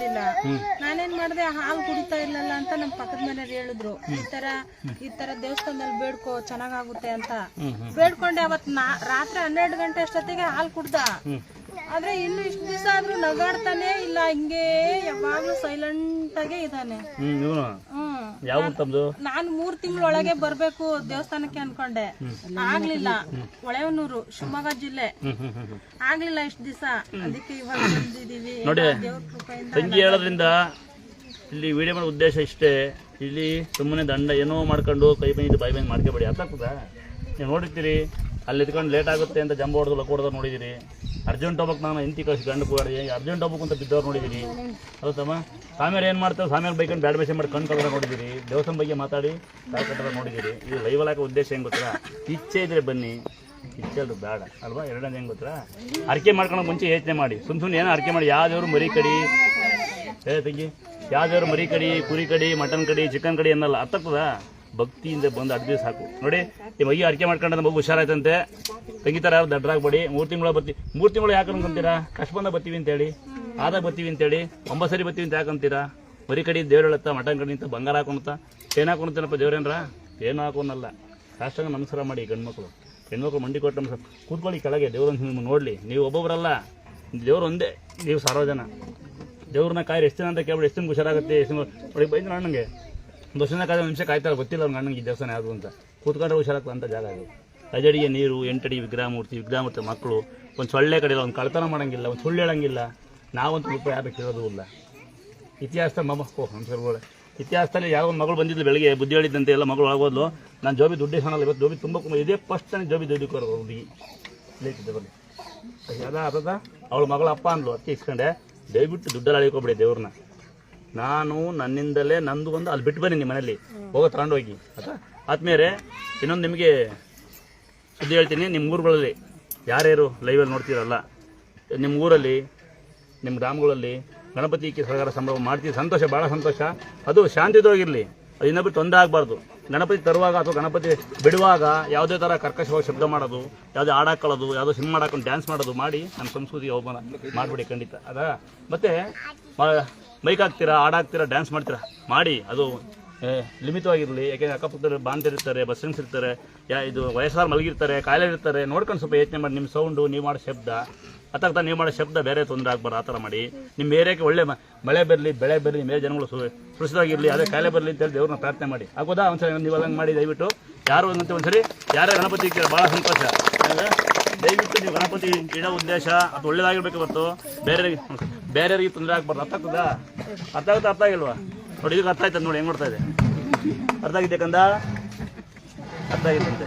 ಆಗ್ಲಿಲ್ಲ ನಾನೇನ್ ಮಾಡಿದೆ ಹಾಲು ಕುಡಿತಾ ಇಲ್ಲಲ್ಲ ಅಂತ ನಮ್ ಪಕ್ಕದ ಮನೆಯವ್ರು ಹೇಳಿದ್ರು. ಈ ತರ ಈ ತರ ದೇವಸ್ಥಾನದಲ್ಲಿ ಬೇಡ್ಕೋ ಚೆನ್ನಾಗಾಗುತ್ತೆ ಅಂತ. ಬೇಡ್ಕೊಂಡೆ ಅವತ್ ನಾ ರಾತ್ರಿ ಹನ್ನೆರಡು ಗಂಟೆ ಅಷ್ಟೊತ್ತಿಗೆ ಹಾಲು ಕುಡ್ದ. ಆದ್ರೆ ಇನ್ನು ಇಷ್ಟು ದಿವಸ ಆದ್ರೂ ನಗಾಡ್ತಾನೆ ಇಲ್ಲ ಹಿಂಗೆ ಯಾವಾಗ್ಲೂ ಸೈಲೆಂಟ್ ಆಗೇ ಇದ್ದಾನೆ. ನಾನು ಮೂರ್ ತಿಂಗಳೊಳಗೆ ಬರ್ಬೇಕು ದೇವಸ್ಥಾನಕ್ಕೆ ಅನ್ಕೊಂಡೆ. ಆಗ್ಲಿಲ್ಲ. ಹೊಳೆಹೊನ್ನೂರು ಶಿವಮೊಗ್ಗ ಜಿಲ್ಲೆ. ಆಗ್ಲಿಲ್ಲ ಇಷ್ಟ್ ದಿವಸ. ಅದಕ್ಕೆ ಇವಾಗ ಬಂದಿದೀವಿ. ತಂಗಿ ಹೇಳೋದ್ರಿಂದ ಇಲ್ಲಿ ವಿಡಿಯೋ ಮಾಡೋ ಉದ್ದೇಶ ಇಷ್ಟೇ. ಇಲ್ಲಿ ಸುಮ್ಮನೆ ದಂಡ ಏನೋ ಮಾಡ್ಕೊಂಡು ಕೈ ಬಂದಿದ್ದು ಬಾಯಿ ಬಂದು ಮಾಡ್ಕೋಬೇಡಿ. ಅರ್ಥ ಆಗ್ತದಾ? ನೀವು ನೋಡಿರ್ತೀರಿ, ಅಲ್ಲಿ ಇದ್ಕೊಂಡು ಲೇಟ್ ಆಗುತ್ತೆ ಅಂತ ಜಂಬ ಹೊಡೆದು ಲಕ್ಕೋಡ್ದವ್ರು ನೋಡಿದ್ದೀರಿ ಅರ್ಜೆಂಟ್ ಹೋಗ್ಬೇಕು ನಾನು ಇಂತಿ ಕಳಿಸಿ ಗಂಡು ಕೂಡ ಅರ್ಜೆಂಟ್ ಹೋಗ್ಬೇಕು ಅಂತ ಬಿದ್ದವ್ರು ನೋಡಿದ್ದೀರಿ ತಮ್ಮ? ಸಾಮ್ಯಾರು ಏನು ಮಾಡ್ತಾರೆ? ಸಾಮ್ಯಾರು ಬೈಕೊಂಡು ಬ್ಯಾಡ್ ಬೇಸೆ ಮಾಡಿ ಕಣ್ ಕಲರ ನೋಡಿದ್ದೀರಿ ದೇವಸ್ಥಾನ ಬಗ್ಗೆ ಮಾತಾಡಿ ಕಟ್ಟದ ನೋಡಿದ್ದೀರಿ ಇದು ಲೈವಲ್ ಹಾಕೋ ಉದ್ದೇಶ ಹೆಂಗೆ ಗೊತ್ತಾ? ಇಚ್ಛೆ ಇದ್ರೆ ಬನ್ನಿ. ಅಲ್ದು ಬೇಡ, ಅಲ್ವಾ? ಎರಡನೇ ಹೆಂಗೆ ಗೊತ್ತಾ? ಅರ್ಕೆ ಮಾಡ್ಕೊಳಕ್ಕೆ ಮುಂಚೆ ಯೋಚನೆ ಮಾಡಿ. ಸುಮ್ ಸುಮ್ಮನೆ ಏನೋ ಅರ್ಕೆ ಮಾಡಿ. ಯಾವ್ದೇವ್ರು ಮರಿ ಕಡಿ? ತಂಗಿ ಯಾವ್ದಾದ್ರು ಮರಿ ಕಡಿ, ಕುರಿ ಕಡಿ, ಮಟನ್ ಕಡಿ ಚಿಕನ್ ಕಡಿ ಅನ್ನಲ್ಲ, ಅರ್ಥ ಆಗ್ತದಾ? ಭಕ್ತಿಯಿಂದ ಬಂದು ಅಡ್ಗೆ ಸಾಕು. ನೋಡಿ, ಈ ಮಗಿ ಅರ್ಕೆ ಮಾಡ್ಕೊಂಡ ಮಗು ಹುಷಾರಾಯ್ತಂತೆ. ತಂಗಿ ತರ ಯಾರು ದಡ್ರಾಗ್ಬೇಡಿ. ಮೂರು ತಿಂಗಳ ಬತ್ತಿ ಮೂರು ತಿಂಗಳು ಯಾಕೆ ಅನ್ಕೊಂತೀರಾ? ಕಷ್ಟ ಬಂದ ಬರ್ತೀವಿ ಅಂತೇಳಿ ಆದಾಗ ಬರ್ತೀವಿ ಅಂತೇಳಿ ಒಂಬತ್ತು ಸರಿ ಬರ್ತೀವಿ ಅಂತ ಯಾಕಂತೀರಾ ಮರಿ ಕಡಿ ದೇವ್ರ ಹೇಳತ್ತ ಮಟನ್ ಕಡಿ ಅಂತ ಬಂಗಾರ ಹಾಕೊಂತ ಏನು ದೇವ್ರೇನ್ರ? ಏನು ಹಾಕೋನಲ್ಲ. ಸಾಷ್ಟಾಂಗ ನಮಸ್ಕಾರ ಮಾಡಿ ಗಂಡ್ಮಕ್ಳು. ಹೆಣ್ಮಕ್ಳು ಮಂಡಿ ಕೊಟ್ಟು ನಮ್ಮ ಕೂತ್ಕೊಳ್ಳಿ ಕೆಳಗೆ, ದೇವ್ರನ್ನ ನಿಮ್ಗೆ ನೋಡಲಿ. ನೀವು ಒಬ್ಬೊಬ್ಬರಲ್ಲ ದೇವ್ರು ಒಂದೇ, ನೀವು ಸಾರೋ ಜನ ದೇವ್ರನ್ನ ಕಾಯಿ ಎಷ್ಟು ದಿನ ಅಂತ ಕೇಳ್ಬಿಟ್ಟು ಎಷ್ಟು ದಿನ ಹುಷಾರಾಗುತ್ತೆ, ಎಷ್ಟು ಬೈದ್ರು ಒಂದು ವರ್ಷದಿಂದ ಕಾಯ್ದ ನಿಮಿಷ ಕಾಯ್ತಾರೆ ಗೊತ್ತಿಲ್ಲ ಅವ್ನ ಅಣ್ಣಂಗೆ ಈ ದೇವಸ್ಥಾನ ಯಾವುದು ಅಂತ. ಕೂತ್ಕೊಂಡ್ರೆ ಹುಷಾರಾಗ್ತದೆ ಅಂತ ಜಾಗ ಅದು. ಅಜಡಿಗೆ ನೀರು ಎಂಟಡಿ ವಿಗ್ರಹ ಮೂರ್ತಿ ವಿಗ್ರಹ ಮೂರ್ತಿ ಮಕ್ಕಳು, ಒಂದು ಸೊಳ್ಳೆ ಕಡೆಯಿಲ್ಲ ಒಂದು ಕಳ್ತನ ಮಾಡೋಂಗಿಲ್ಲ, ಒಂದು ಸುಳ್ಳು ಹೇಳೋಂಗಿಲ್ಲ. ನಾವಂತೂ ಯಾರು ಕೇಳೋದು ಇಲ್ಲ. ಇತಿಹಾಸದ ಮಮ್ಮ ಓ ಇತಿಹಾಸದಲ್ಲಿ ಯಾವ ಮಗಳು ಬಂದಿದ್ಲು ಬೆಳಿಗ್ಗೆ, ಬುದ್ಧಿ ಹೇಳಿದ್ದಂತೆ ಎಲ್ಲ ಮಗಳು ಆಗೋದ್ಲು. ನಾನು ಜೋಬಿ ದುಡ್ಡು ಇಸ್ಕೊಳಲ್ಲ ಇವತ್ತು ಜೋಬಿ ತುಂಬ ಇದೇ ಫಸ್ಟ್ ನನಗೆ ಜೋಬಿ ದುಡ್ಡು ಕೊರೋ ಹುಡುಗಿ. ಲೇಟಿದ್ದೆ ಬರಲಿ ಅದ ಅದ ಅವಳ ಮಗಳ ಅಪ್ಪ ಅಂದ್ಲು ಅಕ್ಕಿ ಇಸ್ಕೊಂಡೆ. ದಯವಿಟ್ಟು ದುಡ್ಡಲ್ಲಿ ಅಳಿಕೊಬಿಡಿ ದೇವ್ರನ್ನ. ನಾನು ನನ್ನಿಂದಲೇ ನಂದು ಒಂದು, ಅಲ್ಲಿ ಬಿಟ್ಟು ಬನ್ನಿ ನಿಮ್ಮ ಮನೇಲಿ ಹೋಗೋ, ತಗೊಂಡೋಗಿ. ಆಯ್ತಾ? ಆದ್ಮೇಲೆ ಇನ್ನೊಂದು ನಿಮಗೆ ಸುದ್ದಿ ಹೇಳ್ತೀನಿ. ನಿಮ್ಮ ಊರುಗಳಲ್ಲಿ ಯಾರ್ಯಾರು ಲೈವಲ್ಲಿ ನೋಡ್ತೀರಲ್ಲ ನಿಮ್ಮ ಊರಲ್ಲಿ ನಿಮ್ಮ ಗ್ರಾಮಗಳಲ್ಲಿ ಗಣಪತಿ ಸರಕಾರ ಸಂಭ್ರಮ ಮಾಡ್ತೀವಿ. ಸಂತೋಷ ಭಾಳ ಸಂತೋಷ. ಅದು ಶಾಂತಿಯುತವಾಗಿರಲಿ ಅದು ಇನ್ನೊಬ್ಬರು ತೊಂದರೆ ಆಗಬಾರ್ದು. ಗಣಪತಿ ತರುವಾಗ ಅಥವಾ ಗಣಪತಿ ಬಿಡುವಾಗ ಯಾವುದೇ ಥರ ಕರ್ಕಶವಾಗಿ ಶಬ್ದ ಮಾಡೋದು, ಯಾವುದೇ ಹಾಡಾಕೊಳ್ಳೋದು ಯಾವುದೋ ಸಿನಿಮಾ ಹಾಕೊಂಡು ಡ್ಯಾನ್ಸ್ ಮಾಡೋದು ಮಾಡಿ ನಮ್ಮ ಸಂಸ್ಕೃತಿ ಅವಮಾನ ಮಾಡಿಬಿಡಿ ಖಂಡಿತ. ಅದಾ? ಮತ್ತು ಮೈಕ್ ಹಾಕ್ತೀರಾ ಹಾಡಾಕ್ತೀರಾ ಡ್ಯಾನ್ಸ್ ಮಾಡ್ತೀರಾ? ಮಾಡಿ. ಅದು ಲಿಮಿತವಾಗಿರಲಿ. ಯಾಕೆಂದರೆ ಅಕ್ಕಪಕ್ಕದಲ್ಲಿ ಬಸ್ ಬಸ್ಸನ್ಸ್ ಇರ್ತಾರೆ, ಯಾ, ಇದು ವಯಸ್ಸಾರು ಮಲಗಿರ್ತಾರೆ ಕಾಯಿಲೆ ಇರ್ತಾರೆ ನೋಡ್ಕೊಂಡು ಸ್ವಲ್ಪ ಯೋಚನೆ ಮಾಡಿ. ನಿಮ್ಮ ಸೌಂಡು ನೀವು ಮಾಡೋ ಶಬ್ದ ಅಥವಾ ನೀವು ಮಾಡೋ ಶಬ್ದ ಬೇರೆ ತೊಂದರೆ ಆಗ್ಬಾರ್ದು, ಆ ಥರ ಮಾಡಿ. ನಿಮ್ಮ ಏರಿಯಾಕ್ಕೆ ಒಳ್ಳೆ ಮಳೆ ಬರಲಿ, ಬೆಳೆ ಬರಲಿ, ಮೇಲೆ ಜನಗಳು ಸುರಕ್ಷಿತವಾಗಿರಲಿ, ಅದೇ ಕಾಯಿಲೆ ಬರಲಿ ಅಂತೇಳಿ ದೇವ್ರನ್ನ ಪ್ರಾರ್ಥನೆ ಮಾಡಿ. ಆಗೋದಾ ಒಂದ್ಸರಿ ನೀವು ಹಂಗೆ ಮಾಡಿ, ದಯವಿಟ್ಟು. ಯಾರು ಅಂತ ಒಂದ್ಸರಿ ಯಾರೇ ಗಣಪತಿ ಕೇಳಿ ಭಾಳ ಸಂತೋಷ. ದಯವಿಟ್ಟು ನೀವು ಗಣಪತಿ ಇಡೋ ಉದ್ದೇಶ, ಅದು ಒಳ್ಳೇದಾಗಿರ್ಬೇಕು ಇವತ್ತು ಬೇರೆ ಬೇರೆಯವರಿಗೆ ತೊಂದರೆ ಆಗ್ಬಾರ್ದು. ಅರ್ಥ ಆಗ್ತದಾ? ಅರ್ಥ ಆಗುತ್ತೆ, ಅರ್ಥ ಆಗಿಲ್ವಾ? ನೋಡಿ, ಇದಕ್ಕೆ ಅರ್ಥ ಆಯ್ತದ ನೋಡಿ, ಹೆಂಗೆ ನೋಡ್ತಾ ಇದೆ. ಅರ್ಥ ಆಗಿದೆ ಕಂದ? ಅರ್ಥ ಆಗಿತ್ತಂತೆ